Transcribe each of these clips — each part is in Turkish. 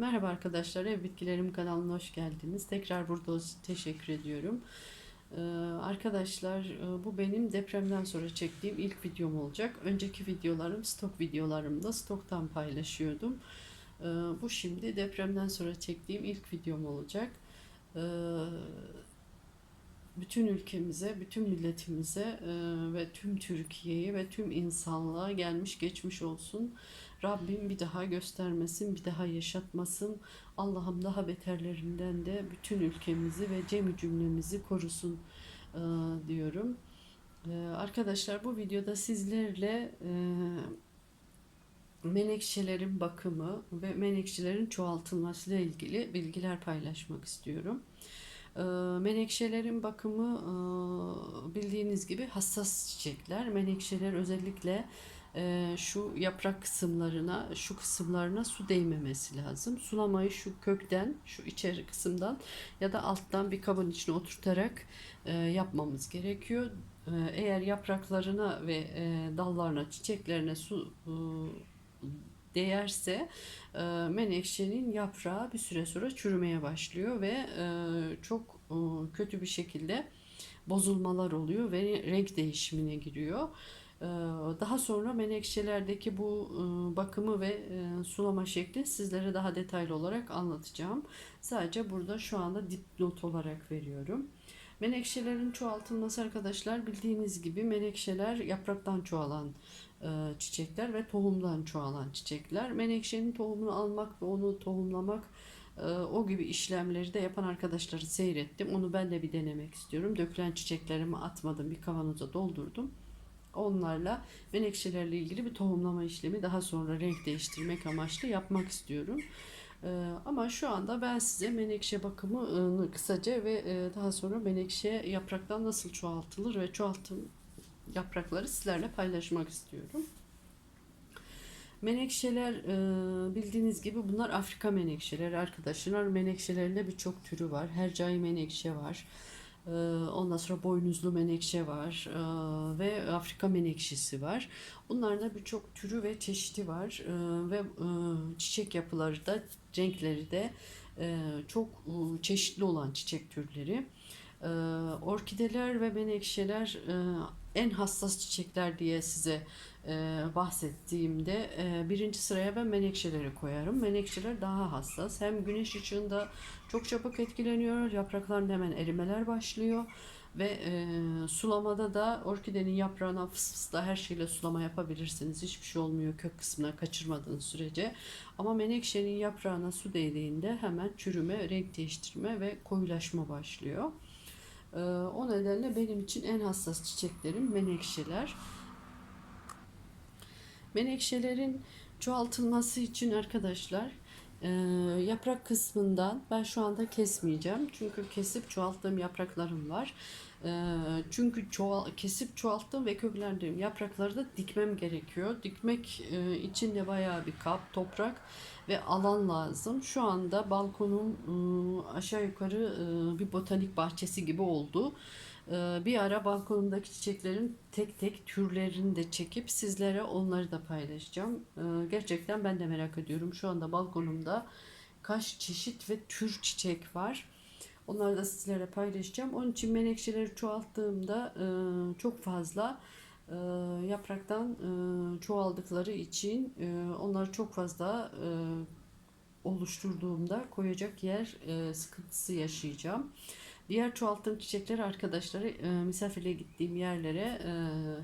Merhaba arkadaşlar, Ev Bitkilerim kanalına hoş geldiniz. Tekrar burada teşekkür ediyorum. Ee, arkadaşlar e, bu benim depremden sonra çektiğim ilk videom olacak. Önceki videolarım stok videolarımda stoktan paylaşıyordum. Ee, bu şimdi depremden sonra çektiğim ilk videom olacak. Ee, bütün ülkemize, bütün milletimize e, ve tüm Türkiye'ye ve tüm insanlığa gelmiş geçmiş olsun. Rabbim bir daha göstermesin, bir daha yaşatmasın. Allah'ım daha beterlerinden de bütün ülkemizi ve cemi cümlemizi korusun e, diyorum. E, arkadaşlar bu videoda sizlerle menekşelerin bakımı ve menekşelerin çoğaltılması ile ilgili bilgiler paylaşmak istiyorum. E, menekşelerin bakımı e, bildiğiniz gibi hassas çiçekler. Menekşeler özellikle e, şu yaprak kısımlarına, şu kısımlarına su değmemesi lazım. Sulamayı şu kökten, şu içeri kısımdan ya da alttan bir kabın içine oturtarak e, yapmamız gerekiyor. Eğer yapraklarına ve dallarına, çiçeklerine su değerse e, menekşenin yaprağı bir süre sonra çürümeye başlıyor ve e, çok e, kötü bir şekilde bozulmalar oluyor ve renk değişimine giriyor. Ee, Daha sonra menekşelerdeki bu e, bakımı ve e, sulama şekli sizlere daha detaylı olarak anlatacağım. Sadece burada şu anda dipnot olarak veriyorum. Menekşelerin çoğaltılması arkadaşlar bildiğiniz gibi menekşeler yapraktan çoğalan e, çiçekler ve tohumdan çoğalan çiçekler. Menekşenin tohumunu almak ve onu tohumlamak o gibi işlemleri de yapan arkadaşları seyrettim. Onu ben de bir denemek istiyorum. Dökülen çiçeklerimi atmadım, bir kavanoza doldurdum. Onlarla menekşelerle ilgili bir tohumlama işlemi daha sonra renk değiştirmek amaçlı yapmak istiyorum. Ee, ama şu anda ben size menekşe bakımını kısaca ve e, daha sonra menekşe yapraktan nasıl çoğaltılır ve çoğaltım yaprakları sizlerle paylaşmak istiyorum. Menekşeler e, bildiğiniz gibi bunlar Afrika menekşeleri arkadaşlar. Menekşelerinde birçok türü var. Hercai menekşe var. Ee, ondan sonra boynuzlu menekşe var ee, ve Afrika menekşesi var. Bunlarda birçok türü ve çeşidi var ee, ve e, çiçek yapıları da renkleri de e, çok e, çeşitli olan çiçek türleri. Orkideler ve menekşeler en hassas çiçekler diye size bahsettiğimde birinci sıraya ben menekşeleri koyarım. Menekşeler daha hassas. Hem güneş ışığında çok çabuk etkileniyor. Yapraklarında hemen erimeler başlıyor. Ve e, sulamada da orkidenin yaprağına fıs fıs da her şeyle sulama yapabilirsiniz. Hiçbir şey olmuyor kök kısmına kaçırmadığınız sürece. Ama menekşenin yaprağına su değdiğinde hemen çürüme, renk değiştirme ve koyulaşma başlıyor. E, o nedenle benim için en hassas çiçeklerim menekşeler. Menekşelerin çoğaltılması için arkadaşlar ee, yaprak kısmından ben şu anda kesmeyeceğim. Çünkü kesip çoğalttığım yapraklarım var. Ee, çünkü çoğal, kesip çoğalttığım ve köklendirdiğim yaprakları da dikmem gerekiyor. Dikmek e, için de bayağı bir kap, toprak ve alan lazım. Şu anda balkonum e, aşağı yukarı e, bir botanik bahçesi gibi oldu. Ee, bir ara balkonumdaki çiçeklerin tek tek türlerini de çekip sizlere onları da paylaşacağım. Ee, gerçekten ben de merak ediyorum. Şu anda balkonumda kaç çeşit ve tür çiçek var. Onları da sizlere paylaşacağım. Onun için menekşeleri çoğalttığımda e, çok fazla e, yapraktan e, çoğaldıkları için onları çok fazla oluşturduğumda koyacak yer sıkıntısı yaşayacağım. Diğer çoğalttığım çiçekleri arkadaşları e, misafirliğe gittiğim yerlere e,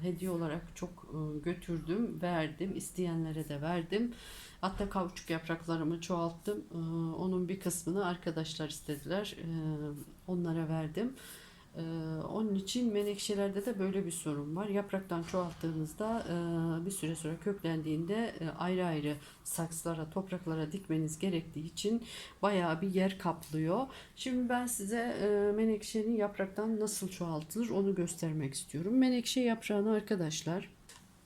hediye olarak çok e, götürdüm, verdim. İsteyenlere de verdim. Hatta kauçuk yapraklarımı çoğalttım. E, onun bir kısmını arkadaşlar istediler. E, onlara verdim. Ee, onun için menekşelerde de böyle bir sorun var. Yapraktan çoğalttığınızda e, bir süre sonra köklendiğinde e, ayrı ayrı saksılara, topraklara dikmeniz gerektiği için bayağı bir yer kaplıyor. Şimdi ben size e, menekşenin yapraktan nasıl çoğaltılır onu göstermek istiyorum. Menekşe yaprağını arkadaşlar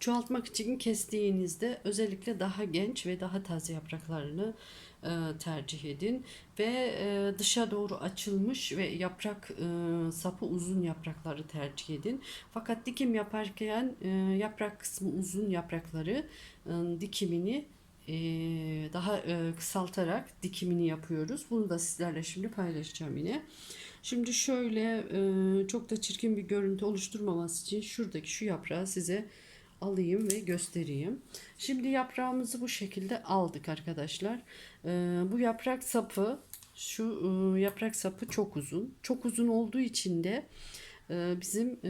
çoğaltmak için kestiğinizde özellikle daha genç ve daha taze yapraklarını tercih edin ve e, dışa doğru açılmış ve yaprak e, sapı uzun yaprakları tercih edin. Fakat dikim yaparken yaprak kısmı uzun yaprakları dikimini e, daha e, kısaltarak dikimini yapıyoruz. Bunu da sizlerle şimdi paylaşacağım yine. Şimdi şöyle e, çok da çirkin bir görüntü oluşturmaması için şuradaki şu yaprağı size alayım ve göstereyim. Şimdi yaprağımızı bu şekilde aldık arkadaşlar. E, bu yaprak sapı şu e, yaprak sapı çok uzun. Çok uzun olduğu için de e, bizim e,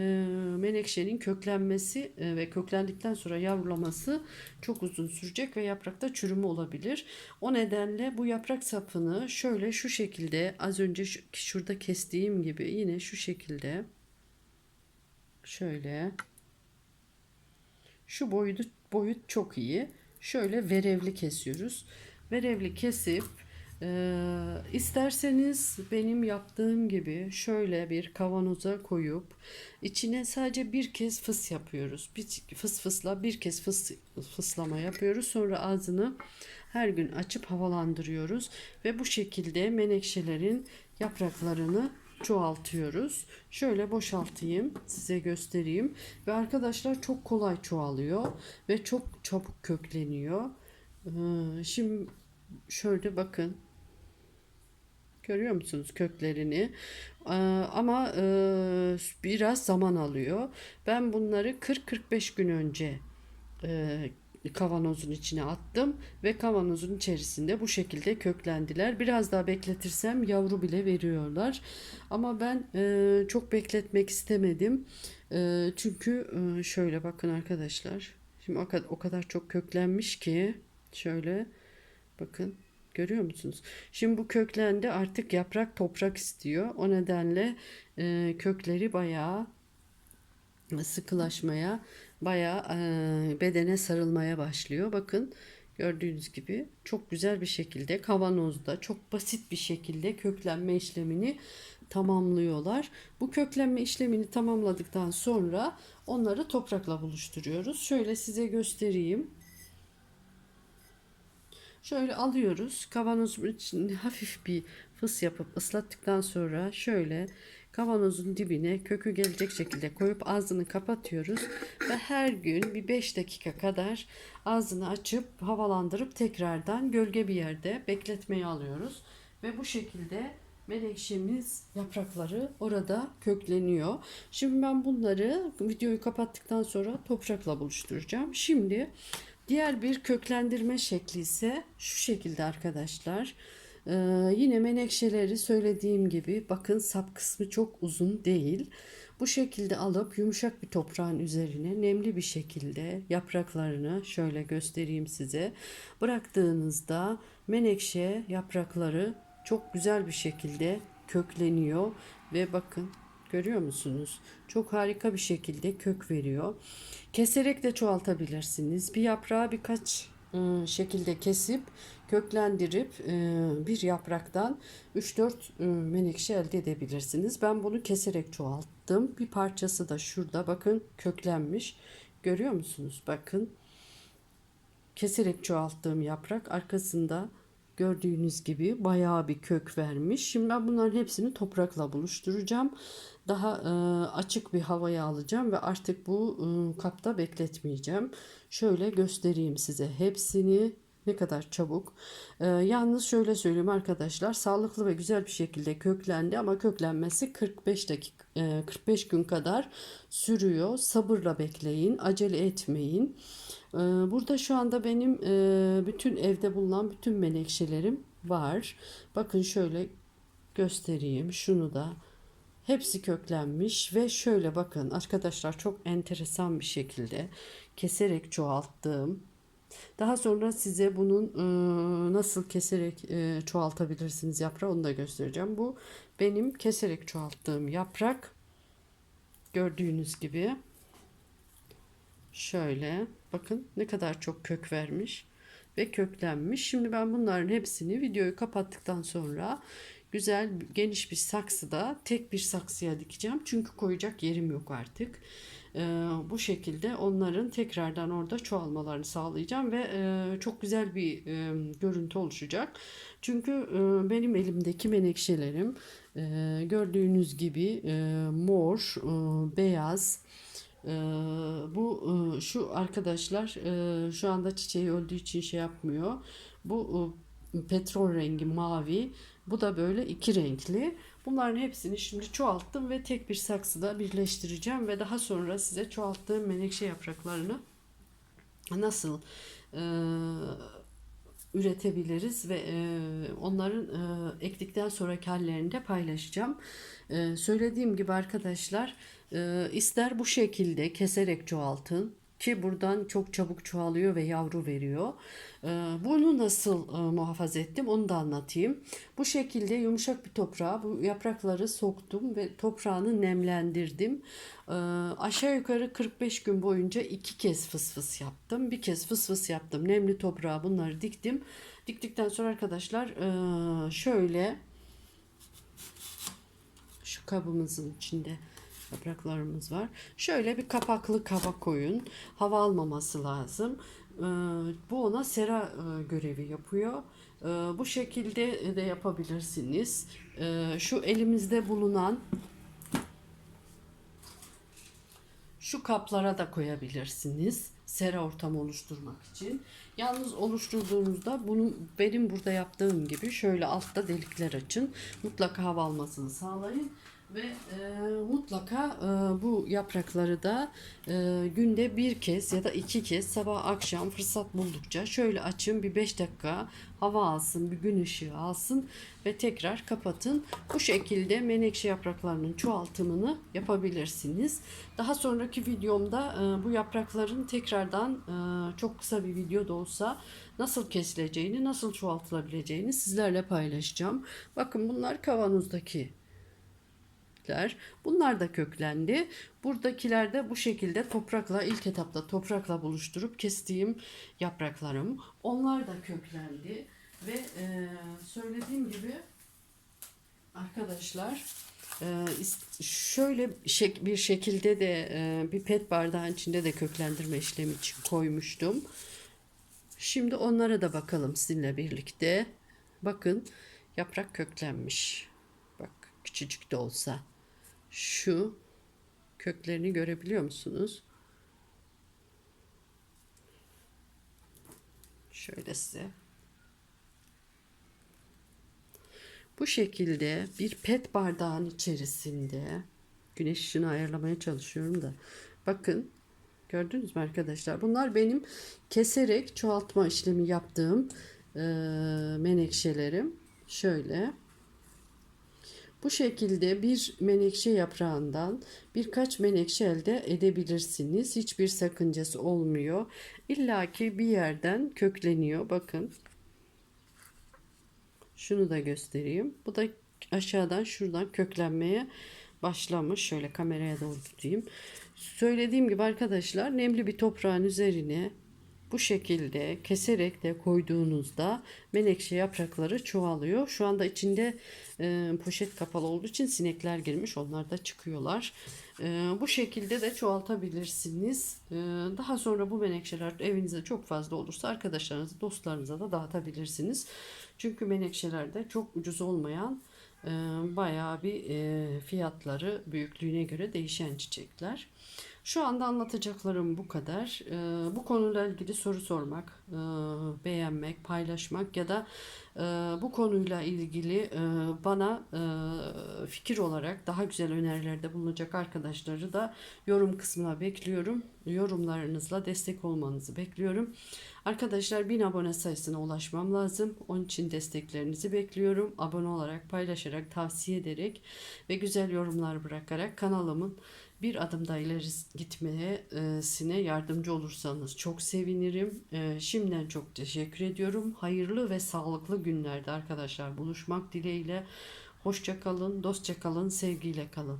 menekşenin köklenmesi ve köklendikten sonra yavrulaması çok uzun sürecek ve yaprakta çürüme olabilir. O nedenle bu yaprak sapını şöyle şu şekilde az önce şu- şurada kestiğim gibi yine şu şekilde şöyle şu boyut boyut çok iyi. Şöyle verevli kesiyoruz. Verevli kesip ee, isterseniz benim yaptığım gibi şöyle bir kavanoza koyup içine sadece bir kez fıs yapıyoruz. Bir fıs fısla bir kez fıs fıslama yapıyoruz. Sonra ağzını her gün açıp havalandırıyoruz ve bu şekilde menekşelerin yapraklarını çoğaltıyoruz. Şöyle boşaltayım, size göstereyim. Ve arkadaşlar çok kolay çoğalıyor ve çok çabuk kökleniyor. Ee, Şimdi şöyle bakın. Görüyor musunuz köklerini? Ama e, biraz zaman alıyor. Ben bunları 40-45 gün önce e, kavanozun içine attım ve kavanozun içerisinde bu şekilde köklendiler. Biraz daha bekletirsem yavru bile veriyorlar. Ama ben e, çok bekletmek istemedim. Çünkü şöyle bakın arkadaşlar. Şimdi o kadar, o kadar çok köklenmiş ki şöyle bakın görüyor musunuz? Şimdi bu köklendi artık yaprak toprak istiyor. O nedenle e, kökleri bayağı sıkılaşmaya, bayağı e, bedene sarılmaya başlıyor. Bakın gördüğünüz gibi çok güzel bir şekilde kavanozda çok basit bir şekilde köklenme işlemini tamamlıyorlar. Bu köklenme işlemini tamamladıktan sonra onları toprakla buluşturuyoruz. Şöyle size göstereyim. Şöyle alıyoruz. Kavanozun içine hafif bir fıs yapıp ıslattıktan sonra şöyle kavanozun dibine kökü gelecek şekilde koyup ağzını kapatıyoruz ve her gün bir 5 dakika kadar ağzını açıp havalandırıp tekrardan gölge bir yerde bekletmeye alıyoruz ve bu şekilde menekşemiz yaprakları orada kökleniyor. Şimdi ben bunları videoyu kapattıktan sonra toprakla buluşturacağım. Şimdi Diğer bir köklendirme şekli ise şu şekilde arkadaşlar. Ee, yine menekşeleri söylediğim gibi bakın sap kısmı çok uzun değil. Bu şekilde alıp yumuşak bir toprağın üzerine nemli bir şekilde yapraklarını şöyle göstereyim size. Bıraktığınızda menekşe yaprakları çok güzel bir şekilde kökleniyor ve bakın Görüyor musunuz? Çok harika bir şekilde kök veriyor. Keserek de çoğaltabilirsiniz. Bir yaprağı birkaç ıı, şekilde kesip köklendirip ıı, bir yapraktan 3-4 ıı, menekşe elde edebilirsiniz. Ben bunu keserek çoğalttım. Bir parçası da şurada bakın köklenmiş. Görüyor musunuz? Bakın keserek çoğalttığım yaprak arkasında gördüğünüz gibi bayağı bir kök vermiş. Şimdi ben bunların hepsini toprakla buluşturacağım. Daha e, açık bir havaya alacağım ve artık bu e, kapta bekletmeyeceğim. Şöyle göstereyim size hepsini ne kadar çabuk. E, yalnız şöyle söyleyeyim arkadaşlar sağlıklı ve güzel bir şekilde köklendi ama köklenmesi 45 dakika e, 45 gün kadar sürüyor. Sabırla bekleyin, acele etmeyin. Ee, Burada şu anda benim e, bütün evde bulunan bütün menekşelerim var. Bakın şöyle göstereyim şunu da. Hepsi köklenmiş ve şöyle bakın arkadaşlar çok enteresan bir şekilde keserek çoğalttığım. Daha sonra size bunun e, nasıl keserek e, çoğaltabilirsiniz yaprağı onu da göstereceğim. Bu benim keserek çoğalttığım yaprak. Gördüğünüz gibi. Şöyle bakın ne kadar çok kök vermiş ve köklenmiş. Şimdi ben bunların hepsini videoyu kapattıktan sonra güzel geniş bir saksıda tek bir saksıya dikeceğim. Çünkü koyacak yerim yok artık. Ee, bu şekilde onların tekrardan orada çoğalmalarını sağlayacağım ve e, çok güzel bir e, görüntü oluşacak. Çünkü e, benim elimdeki menekşelerim e, gördüğünüz gibi e, mor, e, beyaz, Ee, bu e, şu arkadaşlar e, şu anda çiçeği öldüğü için şey yapmıyor. Bu e, petrol rengi mavi. Bu da böyle iki renkli. Bunların hepsini şimdi çoğalttım ve tek bir saksıda birleştireceğim ve daha sonra size çoğalttığım menekşe yapraklarını nasıl e, üretebiliriz ve e, onların e, ektikten sonraki hallerini de paylaşacağım. E, söylediğim gibi arkadaşlar e, ister bu şekilde keserek çoğaltın ki buradan çok çabuk çoğalıyor ve yavru veriyor. E, bunu nasıl e, muhafaza ettim onu da anlatayım. Bu şekilde yumuşak bir toprağa bu yaprakları soktum ve toprağını nemlendirdim. E, aşağı yukarı 45 gün boyunca iki kez fıs fıs yaptım. Bir kez fıs fıs yaptım. Nemli toprağa bunları diktim. Diktikten sonra arkadaşlar e, şöyle şu kabımızın içinde yapraklarımız var. Şöyle bir kapaklı kaba koyun. Hava almaması lazım. Ee, Bu ona sera e, görevi yapıyor. Ee, Bu şekilde de yapabilirsiniz. Ee, Şu elimizde bulunan şu kaplara da koyabilirsiniz. Sera ortamı oluşturmak için. Yalnız oluşturduğunuzda bunu benim burada yaptığım gibi şöyle altta delikler açın. Mutlaka hava almasını sağlayın. Ve e, mutlaka e, bu yaprakları da e, günde bir kez ya da iki kez sabah akşam fırsat buldukça şöyle açın bir 5 dakika hava alsın bir gün ışığı alsın ve tekrar kapatın. Bu şekilde menekşe yapraklarının çoğaltımını yapabilirsiniz. Daha sonraki videomda e, bu yaprakların tekrardan e, çok kısa bir video da olsa nasıl kesileceğini, nasıl çoğaltılabileceğini sizlerle paylaşacağım. Bakın bunlar kavanozdaki kökler. Bunlar da köklendi. Buradakiler de bu şekilde toprakla ilk etapta toprakla buluşturup kestiğim yapraklarım. Onlar da köklendi ve e, söylediğim gibi arkadaşlar e, şöyle bir şekilde de e, bir pet bardağın içinde de köklendirme işlemi için koymuştum. Şimdi onlara da bakalım sizinle birlikte. Bakın yaprak köklenmiş. Bak küçücük de olsa. Şu köklerini görebiliyor musunuz? Şöyle size. Bu şekilde bir pet bardağın içerisinde güneş ışığını ayarlamaya çalışıyorum da. Bakın gördünüz mü arkadaşlar? Bunlar benim keserek çoğaltma işlemi yaptığım eee, menekşelerim. Şöyle. Bu şekilde bir menekşe yaprağından birkaç menekşe elde edebilirsiniz. Hiçbir sakıncası olmuyor. İlla ki bir yerden kökleniyor. Bakın. Şunu da göstereyim. Bu da aşağıdan şuradan köklenmeye başlamış. Şöyle kameraya doğru tutayım. Söylediğim gibi arkadaşlar nemli bir toprağın üzerine bu şekilde keserek de koyduğunuzda menekşe yaprakları çoğalıyor. Şu anda içinde e, poşet kapalı olduğu için sinekler girmiş. Onlar da çıkıyorlar. E, bu şekilde de çoğaltabilirsiniz. E, daha sonra bu menekşeler evinizde çok fazla olursa arkadaşlarınıza, dostlarınıza da dağıtabilirsiniz. Çünkü menekşelerde çok ucuz olmayan e, bayağı bir e, fiyatları büyüklüğüne göre değişen çiçekler. Şu anda anlatacaklarım bu kadar. Ee, bu konuyla ilgili soru sormak, e, beğenmek, paylaşmak ya da e, bu konuyla ilgili e, bana fikir olarak daha güzel önerilerde bulunacak arkadaşları da yorum kısmına bekliyorum. Yorumlarınızla destek olmanızı bekliyorum. Arkadaşlar 1000 abone sayısına ulaşmam lazım. Onun için desteklerinizi bekliyorum. Abone olarak, paylaşarak, tavsiye ederek ve güzel yorumlar bırakarak kanalımın bir adım daha ileri gitmesine yardımcı olursanız çok sevinirim. Ee, Şimdiden çok teşekkür ediyorum. Hayırlı ve sağlıklı günlerde arkadaşlar buluşmak dileğiyle. Hoşça kalın, dostça kalın, sevgiyle kalın.